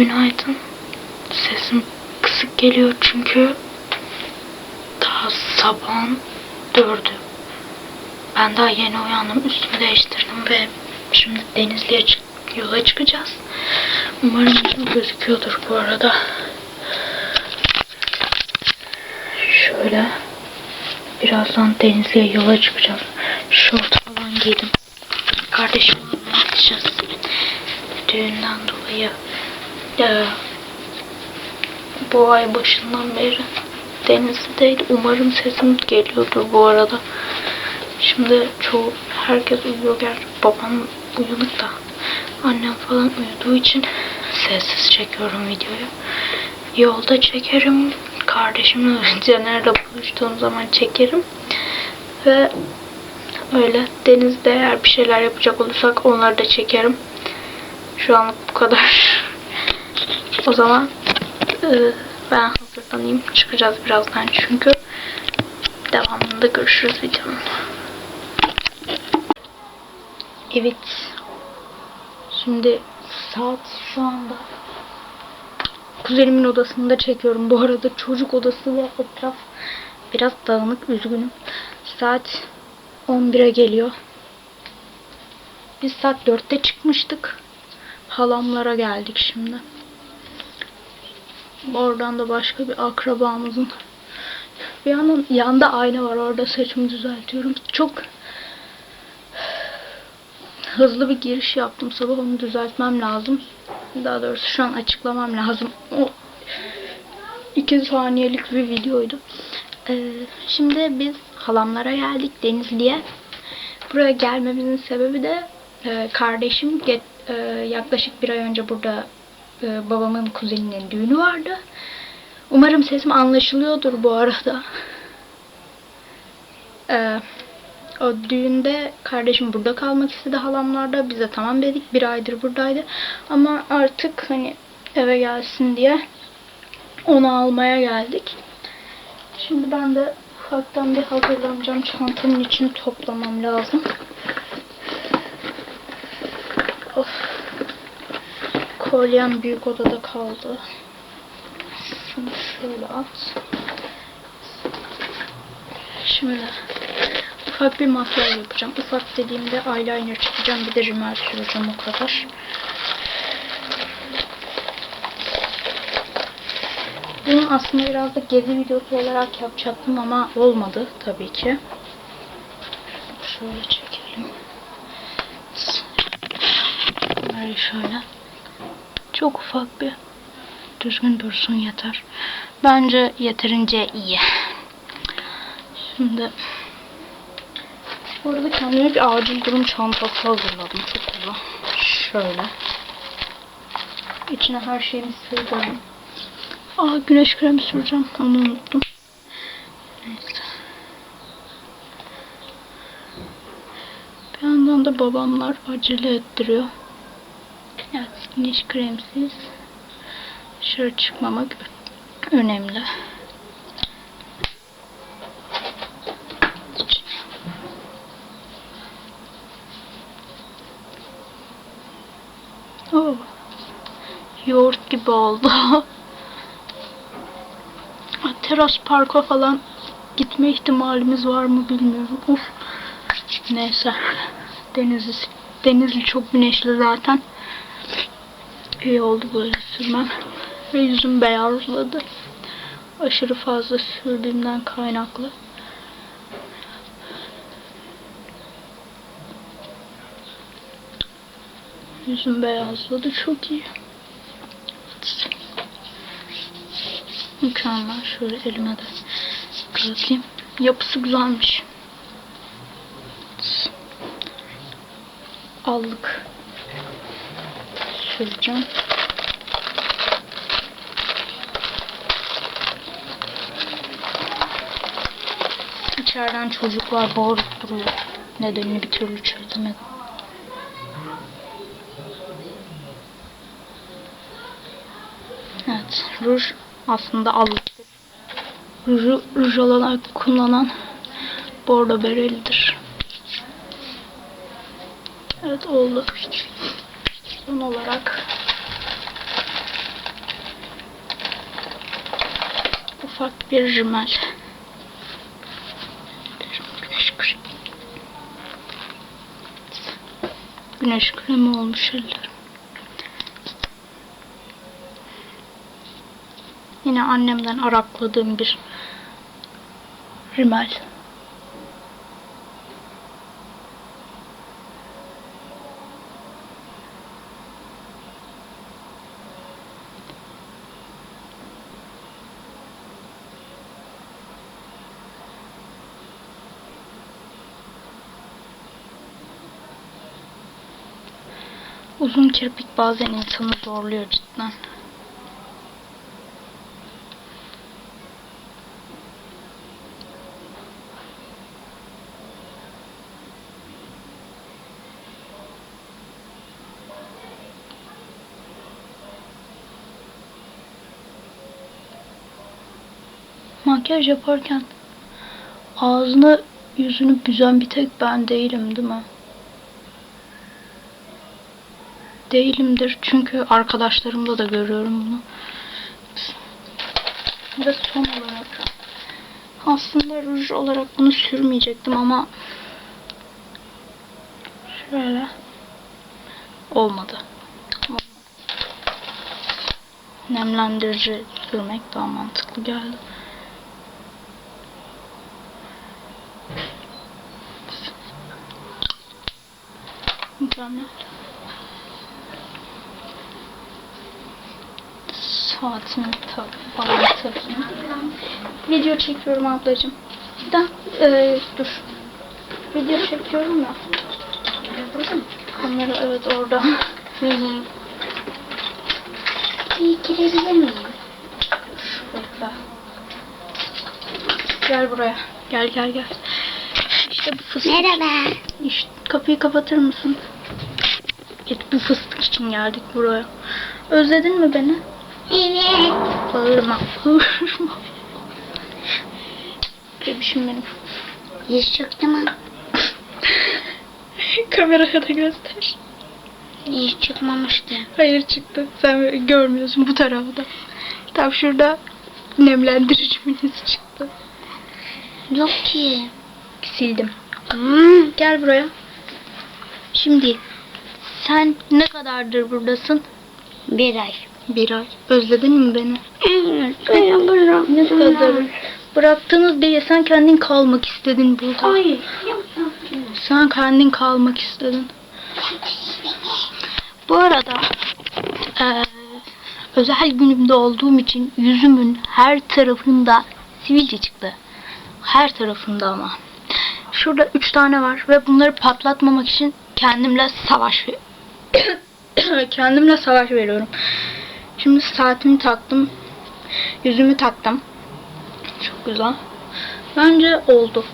Günaydın. Sesim kısık geliyor çünkü daha sabahın dördü. Ben daha yeni uyandım, üstümü değiştirdim ve şimdi Denizli'ye çık yola çıkacağız. Umarım yüzüm gözüküyordur bu arada. Şöyle birazdan Denizli'ye yola çıkacağız. Şort falan giydim. Kardeşimle gideceğiz. Düğünden dolayı e, bu ay başından beri Denizli'deydi. Umarım sesim geliyordur bu arada. Şimdi çoğu herkes uyuyor gerçi babam uyanık da annem falan uyuduğu için sessiz çekiyorum videoyu. Yolda çekerim. Kardeşimle Caner'le buluştuğum zaman çekerim. Ve öyle denizde eğer bir şeyler yapacak olursak onları da çekerim. Şu anlık bu kadar. O zaman e, ben hazırlanayım. Çıkacağız birazdan çünkü. Devamında görüşürüz videonun. Evet. Şimdi saat şu anda kuzenimin odasında çekiyorum. Bu arada çocuk odası ve etraf biraz dağınık. Üzgünüm. Saat 11'e geliyor. Biz saat 4'te çıkmıştık. Halamlara geldik şimdi. Oradan da başka bir akrabamızın bir yandan yanda ayna var. Orada saçımı düzeltiyorum. Çok hızlı bir giriş yaptım. Sabah onu düzeltmem lazım. Daha doğrusu şu an açıklamam lazım. O iki saniyelik bir videoydu. Ee, şimdi biz halamlara geldik Denizli'ye. Buraya gelmemizin sebebi de e, kardeşim ge- e, yaklaşık bir ay önce burada e, babamın kuzeninin düğünü vardı. Umarım sesim anlaşılıyordur bu arada. Ee, o düğünde kardeşim burada kalmak istedi halamlarda. Biz de tamam dedik. Bir aydır buradaydı. Ama artık hani eve gelsin diye onu almaya geldik. Şimdi ben de ufaktan bir hazırlanacağım. Çantamın içini toplamam lazım. Of. Kolyem büyük odada kaldı. Şunu şöyle at. Şimdi ufak bir makyaj yapacağım. Ufak dediğimde eyeliner çekeceğim. Bir de rimel süreceğim o kadar. Bunu aslında biraz da gezi videosu olarak yapacaktım ama olmadı tabii ki. Şöyle çekelim. Böyle şöyle. Çok ufak bir düzgün dursun yeter. Bence yeterince iyi. Şimdi bu arada kendime bir acil durum çantası hazırladım. Çok güzel. Şöyle. İçine her şeyimi sığdırdım. Aa güneş kremi süreceğim. Onu unuttum. Neyse. Bir yandan da babamlar acele ettiriyor. Güneş kremsiz dışarı çıkmamak önemli. Oh. Yoğurt gibi oldu. Teras parka falan gitme ihtimalimiz var mı bilmiyorum. Of. Neyse. Denizli, Denizli çok güneşli zaten. İyi oldu böyle sürmem. Ve yüzüm beyazladı. Aşırı fazla sürdüğümden kaynaklı. Yüzüm beyazladı. Çok iyi. Mükemmel. Şöyle elime de bırakayım. Yapısı güzelmiş. Allık süreceğim. İçeriden çocuklar bağırıp duruyor. Nedenini bir türlü çözemedim. Evet, ruj aslında allık. Ruju, ruj olarak kullanan bordo berelidir. Evet oldu. Son olarak ufak bir rimel. Güneş kremi. Güneş kremi olmuş ellerim. Yine annemden arakladığım bir rimel. Uzun kirpik bazen insanı zorluyor cidden. Makyaj yaparken ağzını yüzünü büzen bir tek ben değilim değil mi? Değilimdir çünkü arkadaşlarımda da görüyorum bunu. Ve son olarak aslında ruj olarak bunu sürmeyecektim ama şöyle olmadı. Olmadı. Nemlendirici sürmek daha mantıklı geldi. Mükemmel. Saatimi tak falan takayım. Video çekiyorum ablacığım. Da, e, dur. Video çekiyorum mı? Kamera evet orada. Bir girebilir miyim? Bekle. Gel buraya. Gel gel gel. İşte bu fıstık. Merhaba. İşte kapıyı kapatır mısın? Evet, bu fıstık için geldik buraya. Özledin mi beni? Evet. Bağırma. Bağırma. Bebişim benim. Yüz çıktı mı? Kameraya da göster. Yüz çıkmamıştı. Hayır çıktı. Sen görmüyorsun bu tarafta. Tam şurada nemlendiricimiz çıktı. Yok ki. Sildim. Hmm. Gel buraya. Şimdi sen ne kadardır buradasın? Bir ay. Bir ay. Özledin mi beni? Evet. Ben bıraktım. Ne kadar? Bıraktınız diye sen kendin kalmak istedin burada. Hayır. Sen kendin kalmak istedin. Bu arada eee, özel günümde olduğum için yüzümün her tarafında sivilce çıktı. Her tarafında ama. Şurada üç tane var ve bunları patlatmamak için kendimle savaş kendimle savaş veriyorum. Şimdi saatimi taktım. Yüzümü taktım. Çok güzel. Bence oldu.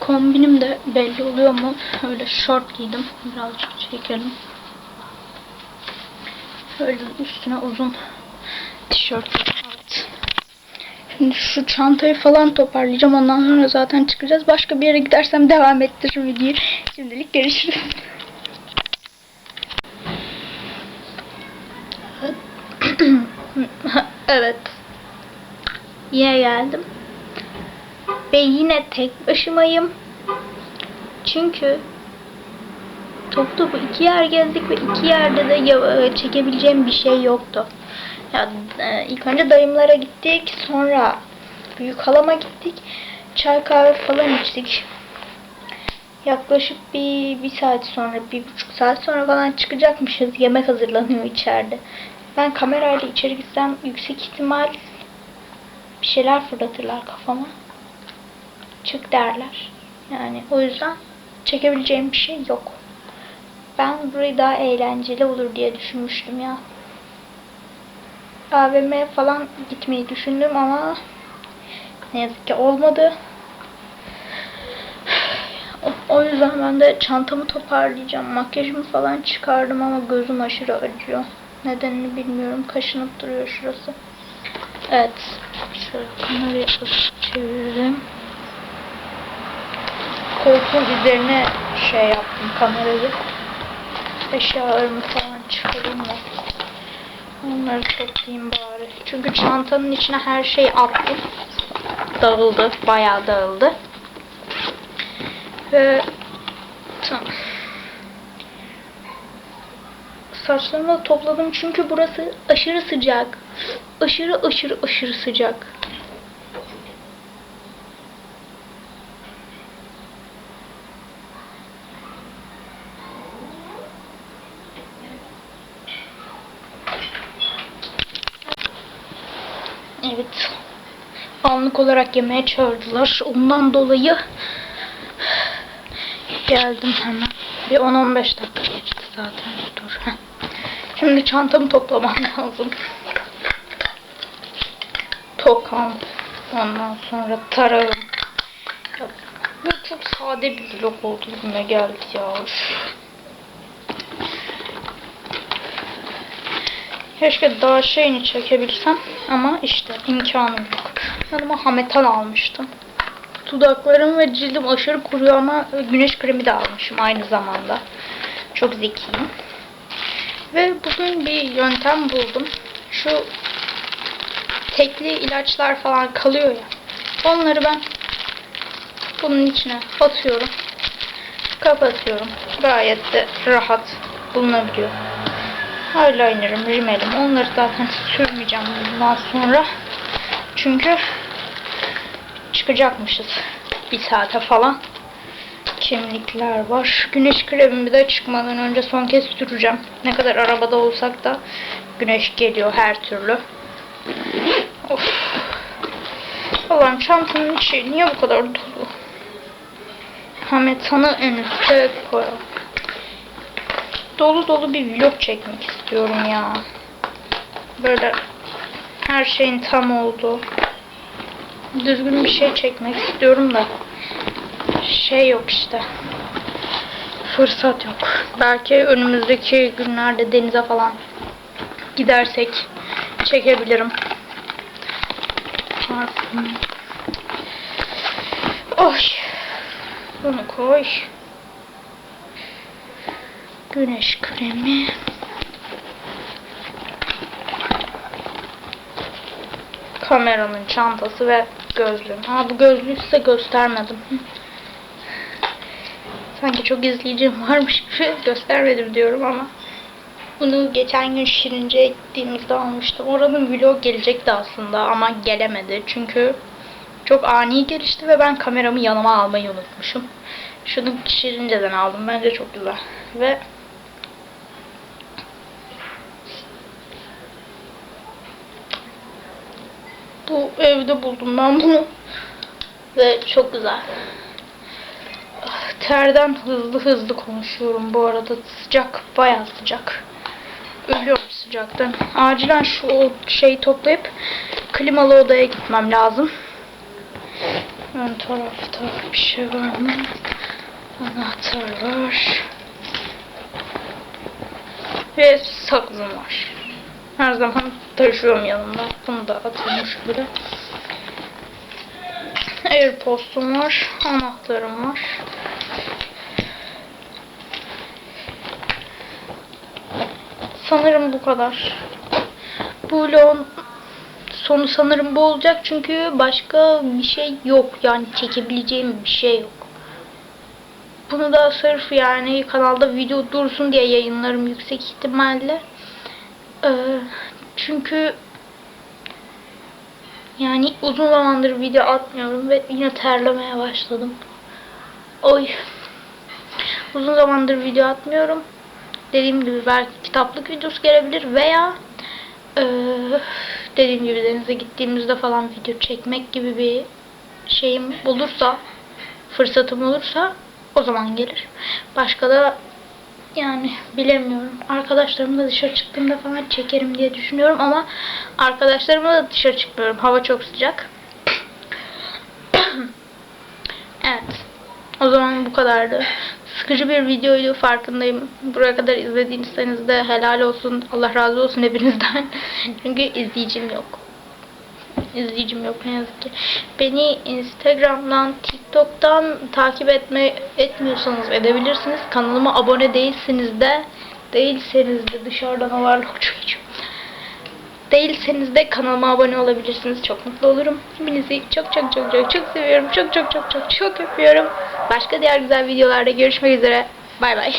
Kombinim de belli oluyor mu? Öyle short giydim. Birazcık çekelim. Şöyle üstüne uzun tişört. Evet. Şimdi şu çantayı falan toparlayacağım. Ondan sonra zaten çıkacağız. Başka bir yere gidersem devam ettiririm videoyu. Şimdilik görüşürüz. Evet. Yine geldim. Ve yine tek başımayım. Çünkü top topu iki yer gezdik ve iki yerde de e, çekebileceğim bir şey yoktu. Ya e, ilk önce dayımlara gittik, sonra büyük halama gittik. Çay kahve falan içtik. Yaklaşık bir, bir saat sonra, bir buçuk saat sonra falan çıkacakmışız. Yemek hazırlanıyor içeride. Ben kamerayla içeri gitsem yüksek ihtimal bir şeyler fırlatırlar kafama. Çık derler. Yani o yüzden çekebileceğim bir şey yok. Ben burayı daha eğlenceli olur diye düşünmüştüm ya. AVM falan gitmeyi düşündüm ama ne yazık ki olmadı. O, yüzden ben de çantamı toparlayacağım. Makyajımı falan çıkardım ama gözüm aşırı acıyor. Nedenini bilmiyorum. Kaşınıp duruyor şurası. Evet. Şöyle kamerayı çevireyim. Koltuğun üzerine şey yaptım kamerayı. Eşyalarımı falan çıkarayım da. Onları toplayayım bari. Çünkü çantanın içine her şeyi attım. Dağıldı. Bayağı dağıldı. Ve tamam. Saçlarımı da topladım çünkü burası aşırı sıcak. Aşırı aşırı aşırı sıcak. Evet. Anlık olarak yemeğe çağırdılar. Ondan dolayı geldim hemen. Bir 10-15 dakika geçti zaten. Dur. heh. Şimdi çantamı toplamam lazım. Tokam. Ondan sonra tarağım. Bu çok sade bir vlog oldu gibime geldi ya. Keşke daha şeyini çekebilsem ama işte imkanım yok. Yanıma Hametan almıştım. Dudaklarım ve cildim aşırı kuruyor ama güneş kremi de almışım aynı zamanda. Çok zekiyim. Ve bugün bir yöntem buldum. Şu tekli ilaçlar falan kalıyor ya. Onları ben bunun içine atıyorum. Kapatıyorum. Gayet de rahat bulunabiliyor. Eyeliner'ım, rimelim. Onları zaten sürmeyeceğim bundan sonra. Çünkü çıkacakmışız. Bir saate falan. Kimlikler var. Güneş kremimi de çıkmadan önce son kez süreceğim. Ne kadar arabada olsak da güneş geliyor her türlü. Of. Allah'ım çantanın içi niye bu kadar dolu? Hametan'ı en üstte koyalım. Dolu dolu bir vlog çekmek istiyorum ya. Böyle her şeyin tam olduğu düzgün bir şey çekmek istiyorum da şey yok işte. Fırsat yok. Belki önümüzdeki günlerde denize falan gidersek çekebilirim. Oy. Bunu koy. Güneş kremi. Kameranın çantası ve gözlüğüm. Ha bu gözlüğü size göstermedim. Çok izleyicim varmış gibi göstermedim diyorum ama bunu geçen gün Şirince'ye gittiğimizde almıştım. Oranın vlog gelecekti aslında ama gelemedi. Çünkü çok ani gelişti ve ben kameramı yanıma almayı unutmuşum. Şunu Şirince'den aldım. Bence çok güzel. Ve bu evde buldum ben bunu. Ve çok güzel. Terden hızlı hızlı konuşuyorum bu arada. Sıcak, bayağı sıcak. Ölüyorum sıcaktan. Acilen şu şeyi toplayıp klimalı odaya gitmem lazım. Ön tarafta bir şey var mı? Anahtar var. Ve saklım var. Her zaman taşıyorum yanımda. Bunu da atayım şöyle. Airpods'um var. Anahtarım var. Sanırım bu kadar. Bu vlogun sonu sanırım bu olacak çünkü başka bir şey yok. Yani çekebileceğim bir şey yok. Bunu da sırf yani kanalda video dursun diye yayınlarım yüksek ihtimalle. Ee, çünkü yani uzun zamandır video atmıyorum ve yine terlemeye başladım. Oy. Uzun zamandır video atmıyorum. Dediğim gibi belki kitaplık videosu gelebilir veya eee, dediğim gibi denize gittiğimizde falan video çekmek gibi bir şeyim olursa, fırsatım olursa o zaman gelir. Başka da yani bilemiyorum. Arkadaşlarımla dışarı çıktığımda falan çekerim diye düşünüyorum ama arkadaşlarımla da dışarı çıkmıyorum. Hava çok sıcak. evet. O zaman bu kadardı. Sıkıcı bir videoydu farkındayım. Buraya kadar izlediyseniz de helal olsun. Allah razı olsun hepinizden. Çünkü izleyicim yok. İzleyicim yok ne yazık ki. Beni Instagram'dan, TikTok'tan takip etme etmiyorsanız edebilirsiniz. Kanalıma abone değilsiniz de değilseniz de dışarıdan overlock çekeceğim. Değilseniz de kanalıma abone olabilirsiniz. Çok mutlu olurum. Hepinizi çok çok çok çok çok seviyorum. Çok çok çok çok çok öpüyorum. Başka diğer güzel videolarda görüşmek üzere. Bay bay.